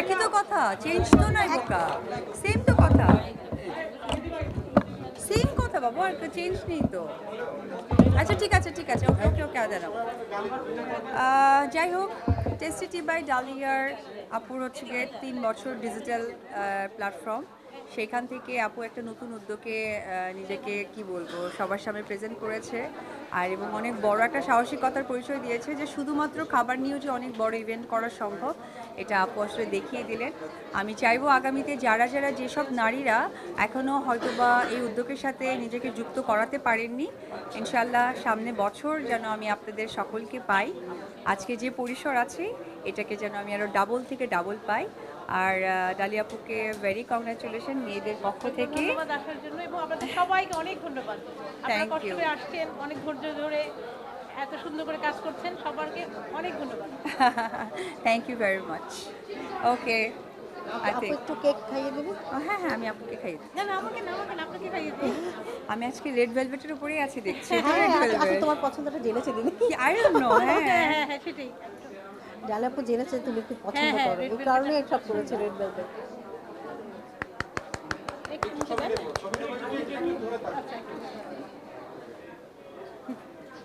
একই তো কথা চেঞ্জ তো নাই বোকা। সেম তো কথা। সেম কথা বাবা, আর চেঞ্জ নেই তো। আচ্ছা ঠিক আছে ঠিক আছে, ওকে ওকে ওকে আদান যাই হোক টেস্টি টি বাই ডালিয়ার আপুর হচ্ছে তিন বছর ডিজিটাল প্ল্যাটফর্ম সেখান থেকে আপু একটা নতুন উদ্যোগে নিজেকে কি বলব, সবার সামনে প্রেজেন্ট করেছে। আর এবং অনেক বড় একটা সাহসিকতার পরিচয় দিয়েছে যে শুধুমাত্র খাবার নিয়েও যে অনেক বড় ইভেন্ট করা সম্ভব, এটা আপু আসলে দেখিয়ে দিলেন। আমি চাইব আগামীতে যারা যারা যেসব নারীরা এখনও হয়তোবা এই উদ্যোগের সাথে নিজেকে যুক্ত করাতে পারেননি ইনশাল্লাহ সামনে বছর যেন আমি আপনাদের সকলকে পাই। আজকে যে পরিসর আছে, এটাকে যেন আমি আরও ডাবল থেকে ডাবল পাই। আর আহ, ডালিয়া আপুকে ভেরি কংগ্রাচুলেশন মেয়েদের পক্ষ থেকে। আসার জন্য এবং আপনাদের সবাইকে অনেক ধন্যবাদ। আপনারা কষ্ট করে আসছেন অনেক ধৈর্য ধরে এত সুন্দর করে কাজ করছেন সবারকে অনেক ধন্যবাদ। Thank you very much okay একটু কেক খাইয়ে দেবে হ্যাঁ হ্যাঁ আমি আপুকে খাই দিই। না না আমাকে না আমাকে না আপনাকে খাইয়ে দিই আমি আজকে রেড ভেলভেটের উপরেই আছি দেখছি। হ্যাঁ আপু- আপু ভেলভেট তোমার পছন্দটা জেনেছে দিদি। আই ডোন্ট নো হ্যাঁ। হ্যাঁ হ্যাঁ হ্যাঁ সেটাই। ডালে আপু জেনেছে তুমি একটু পছন্দ হ্যাঁ, করো। red এই কারণে সব করেছে red velvet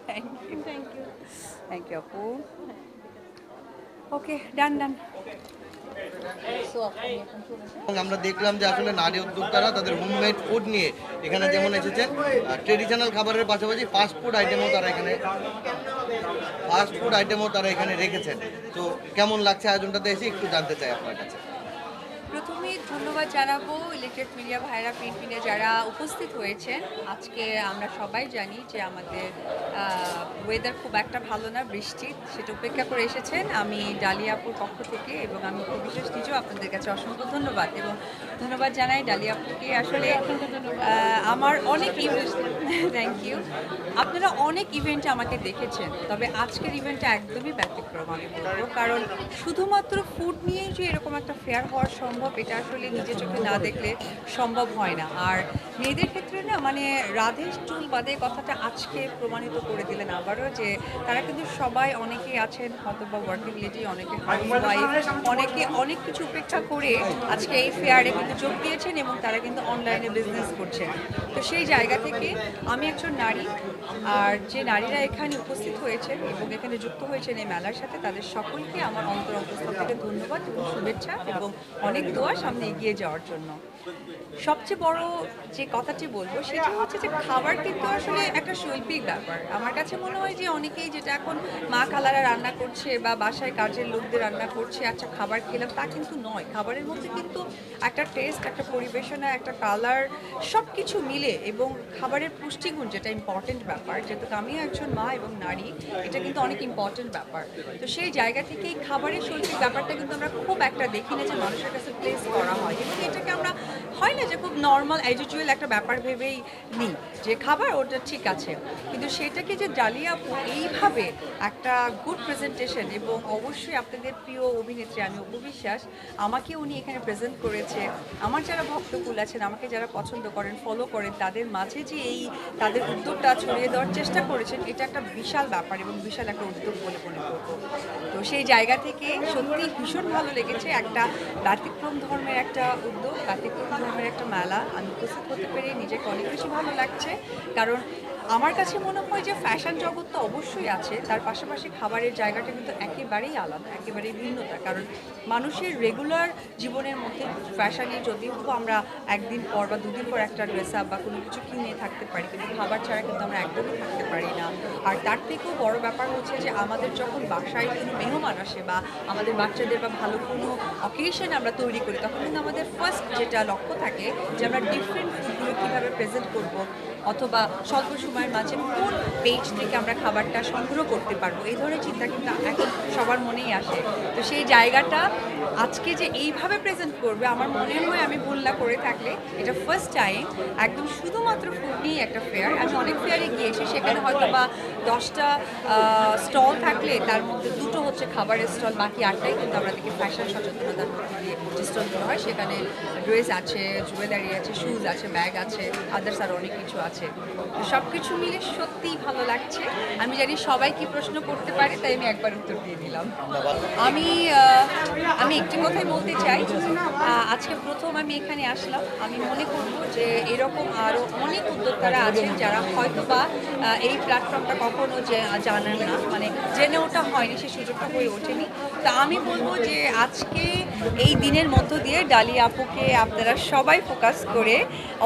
thank you thank you thank you আপু ওকে ডান ডান। এবং আমরা দেখলাম যে আসলে নারী উদ্যোক্তারা তাদের হোমমেড ফুড নিয়ে এখানে যেমন এসেছেন ট্রেডিশনাল খাবারের পাশাপাশি ফাস্ট ফুড আইটেমও তারা এখানে ফাস্ট ফুড আইটেমও তারা এখানে রেখেছেন। তো কেমন লাগছে আয়োজনটা এসে একটু জানতে চাই আপনার কাছে। প্রথমে ধন্যবাদ জানাব ইলেকট্রিক মিডিয়া ভাইরা প্রিন্ট মিডিয়া যারা উপস্থিত হয়েছেন। আজকে আমরা সবাই জানি যে আমাদের ওয়েদার খুব একটা ভালো না, বৃষ্টি, সেটা উপেক্ষা করে এসেছেন। আমি ডালিয়াপুর পক্ষ থেকে এবং আমি বিশেষ নিজেও আপনাদের কাছে অসংখ্য ধন্যবাদ এবং ধন্যবাদ জানাই ডালিয়াপুরকে। আসলে আমার অনেক ইভেন্ট থ্যাংক ইউ আপনারা অনেক ইভেন্টে আমাকে দেখেছেন, তবে আজকের ইভেন্টটা একদমই ব্যতিক্রম আমি বলব। কারণ শুধুমাত্র ফুড নিয়েই যে এরকম একটা ফেয়ার হওয়ার সম্ভব এটা আসলে নিজের চোখে না দেখলে সম্ভব হয় না। আর মেয়েদের ক্ষেত্রে না মানে রাধে চুল বাদে কথাটা আজকে প্রমাণিত করে দিলেন আবারও যে তারা কিন্তু সবাই অনেকেই আছেন হয়তো বা ওয়ার্কিং লেডি অনেকে অনেকে অনেক কিছু উপেক্ষা করে আজকে এই ফেয়ারে কিন্তু যোগ দিয়েছেন এবং তারা কিন্তু অনলাইনে বিজনেস করছেন। তো সেই জায়গা থেকে আমি একজন নারী আর যে নারীরা এখানে উপস্থিত হয়েছেন এবং এখানে যুক্ত হয়েছেন এই মেলার সাথে, তাদের সকলকে আমার অন্তর অন্তঃস্থল থেকে ধন্যবাদ এবং শুভেচ্ছা এবং অনেক দোয়া সামনে এগিয়ে যাওয়ার জন্য। সবচেয়ে বড় যে কথাটি বলব, সেটা হচ্ছে যে খাবার কিন্তু আসলে একটা শৈল্পিক ব্যাপার। আমার কাছে মনে হয় যে অনেকেই যেটা এখন মা খালারা রান্না করছে বা বাসায় কাজের লোকদের রান্না করছে আচ্ছা খাবার খেলাম, তা কিন্তু নয়। খাবারের মধ্যে কিন্তু একটা টেস্ট একটা পরিবেশনা, একটা কালার সব কিছু মিলে এবং খাবারের পুষ্টিগুণ যেটা ইম্পর্টেন্ট ব্যাপার যেহেতু আমি একজন মা এবং নারী, এটা কিন্তু অনেক ইম্পর্টেন্ট ব্যাপার। তো সেই জায়গা থেকে এই খাবারের শৈল্পিক ব্যাপারটা কিন্তু আমরা খুব একটা দেখি না যে মানুষের কাছে প্লেস করা হয়। এবং এটাকে আমরা, হয় না যে খুব নর্মাল অ্যাজুচুয়াল একটা ব্যাপার ভেবেই নিই যে খাবার ওটা ঠিক আছে। কিন্তু সেটাকে যে ডালিয়া এইভাবে একটা গুড প্রেজেন্টেশন এবং অবশ্যই আপনাদের প্রিয় অভিনেত্রী আমি উপবিশ্বাস আমাকে উনি এখানে প্রেজেন্ট করেছে। আমার যারা ভক্তকুল আছেন, আমাকে যারা পছন্দ করেন ফলো করেন, তাদের মাঝে যে এই, তাদের উদ্যোগটা ছড়িয়ে দেওয়ার চেষ্টা করেছেন, এটা একটা বিশাল ব্যাপার এবং বিশাল একটা উদ্যোগ বলে মনে করব। তো সেই জায়গা থেকে সত্যি ভীষণ ভালো লেগেছে একটা ব্যতিক্রম ধর্মের একটা উদ্যোগ, ব্যতিক্রম ধর্মের একটা মেলা। আমি উপস্থিত হতে পেরে নিজেকে অনেক বেশি ভালো লাগছে, কারণ আমার কাছে মনে হয় যে ফ্যাশন জগৎ তো অবশ্যই আছে, তার পাশাপাশি খাবারের জায়গাটা কিন্তু একেবারেই আলাদা, একেবারেই ভিন্নতা। কারণ মানুষের রেগুলার জীবনের মধ্যে ফ্যাশনে যদিও আমরা একদিন পর বা দুদিন পর একটা ড্রেস আপ বা কোনো কিছু কিনে থাকতে পারি, কিন্তু খাবার ছাড়া কিন্তু আমরা একদমই থাকতে পারি না। আর তার থেকেও বড় ব্যাপার হচ্ছে যে আমাদের যখন বাসায় কোনো মেহমান আসে বা আমাদের বাচ্চাদের বা ভালো কোনো অকেশন আমরা তৈরি করি, তখন কিন্তু আমাদের ফার্স্ট যেটা লক্ষ্য থাকে যে আমরা ডিফারেন্ট ফুডগুলো কীভাবে প্রেজেন্ট করব অথবা স্বল্প সময়ের মাঝে কোন পেজ থেকে আমরা খাবারটা সংগ্রহ করতে পারব? এই ধরনের চিন্তা কিন্তু এখন সবার মনেই আসে। তো সেই জায়গাটা আজকে যে এইভাবে প্রেজেন্ট করবে, আমার মনে হয় আমি ভুল না করে থাকলে এটা ফার্স্ট টাইম একদম শুধুমাত্র ফুড নিয়ে একটা ফেয়ার আমি অনেক ফেয়ারে গিয়েছি সেখানে হয়তো বা দশটা স্টল থাকলে তার মধ্যে দুটো হচ্ছে খাবারের স্টল, বাকি আটটাই কিন্তু দেখি ফ্যাশন সচেতনতার মধ্যে দিয়ে স্টলগুলো হয়। সেখানে ড্রেস আছে জুয়েলারি আছে শুজ আছে ব্যাগ আছে আদার্স আর অনেক কিছু আছে। তো সব কিছু মিলে সত্যিই ভালো লাগছে। আমি জানি সবাই কি প্রশ্ন করতে পারে, তাই আমি একবার উত্তর দিয়ে দিলাম। আমি আমি একটি কথাই বলতে চাই। আজকে প্রথম আমি এখানে আসলাম। আমি মনে করব যে এরকম আরও অনেক উদ্যোক্তারা আছেন যারা হয়তো বা এই প্ল্যাটফর্মটা কখনো যে, জানেন না। মানে জেনে ওটা হয়নি, সে সুযোগটা হয়ে ওঠেনি। তা আমি বলব যে আজকে এই দিনের মধ্য দিয়ে ডালিয়া আপুকে আপনারা সবাই ফোকাস করে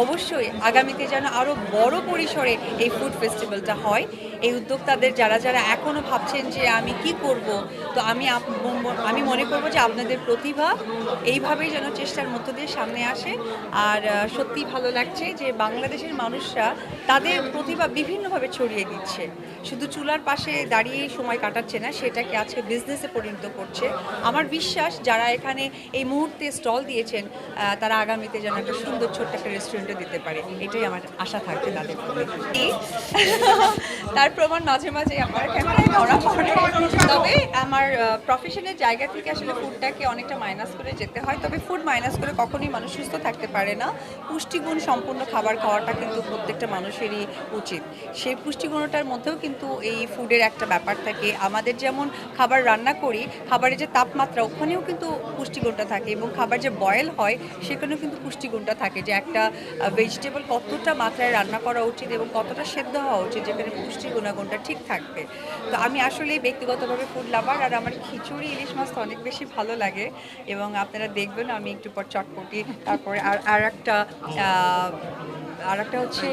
অবশ্যই আগামীতে যেন আরও বড় পরিসরে এই ফুড ফেস্টিভ্যালটা হয়। এই উদ্যোক্তাদের যারা যারা এখনও ভাবছেন যে আমি কি করব তো আমি আমি মনে করব যে আপনাদের প্রতিভা এইভাবেই যেন চেষ্টার মধ্য দিয়ে সামনে আসে। আর আহ, সত্যিই ভালো লাগছে যে বাংলাদেশের মানুষরা তাদের প্রতিভা বিভিন্নভাবে ছড়িয়ে দিচ্ছে। শুধু চুলার পাশে দাঁড়িয়ে সময় কাটাচ্ছে না সেটাকে আজকে বিজনেসে পরিণত করছে। আমার বিশ্বাস যারা এখানে এই মুহূর্তে স্টল দিয়েছেন তারা আগামীতে যেন একটা সুন্দর ছোট্ট একটা রেস্টুরেন্টও দিতে পারে। এটাই আমার আশা থাকবে তাদের। তার প্রমাণ মাঝে মাঝে আমার ধরা পড়ে। তবে আমার প্রফেশনের জায়গা থেকে আসলে ফুডটাকে অনেকটা মাইনাস করে যেতে হয়। তবে ফুড মাইনাস করে কখনোই মানুষ সুস্থ থাকতে পারে না। পুষ্টিগুণ সম্পূর্ণ খাবার খাওয়াটা কিন্তু প্রত্যেকটা মানুষেরই উচিত। সেই পুষ্টিগুণটার মধ্যেও কিন্তু এই ফুডের একটা ব্যাপার থাকে। আমাদের যেমন খাবার রান্না করি, খাবারের যে তাপমাত্রা, ওখানেও কিন্তু পুষ্টিগুণটা থাকে এবং খাবার যে বয়েল হয়, সেখানেও কিন্তু পুষ্টিগুণটা থাকে যে একটা ভেজিটেবল কতটা মাত্রায় রান্না করা উচিত এবং কতটা সেদ্ধ হওয়া উচিত, যেখানে পুষ্টি গুণাগুণটা ঠিক থাকবে। তো আমি আসলে ব্যক্তিগতভাবে ফুড লাভার আর আমার খিচুড়ি ইলিশ মাছ অনেক বেশি ভালো লাগে এবং আপনারা দেখবেন আমি একটু পর চটপটি, তারপরে আর আর একটা আর একটা হচ্ছে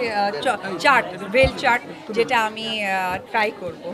চাট, ভেল চাট, যেটা আমি ট্রাই করব।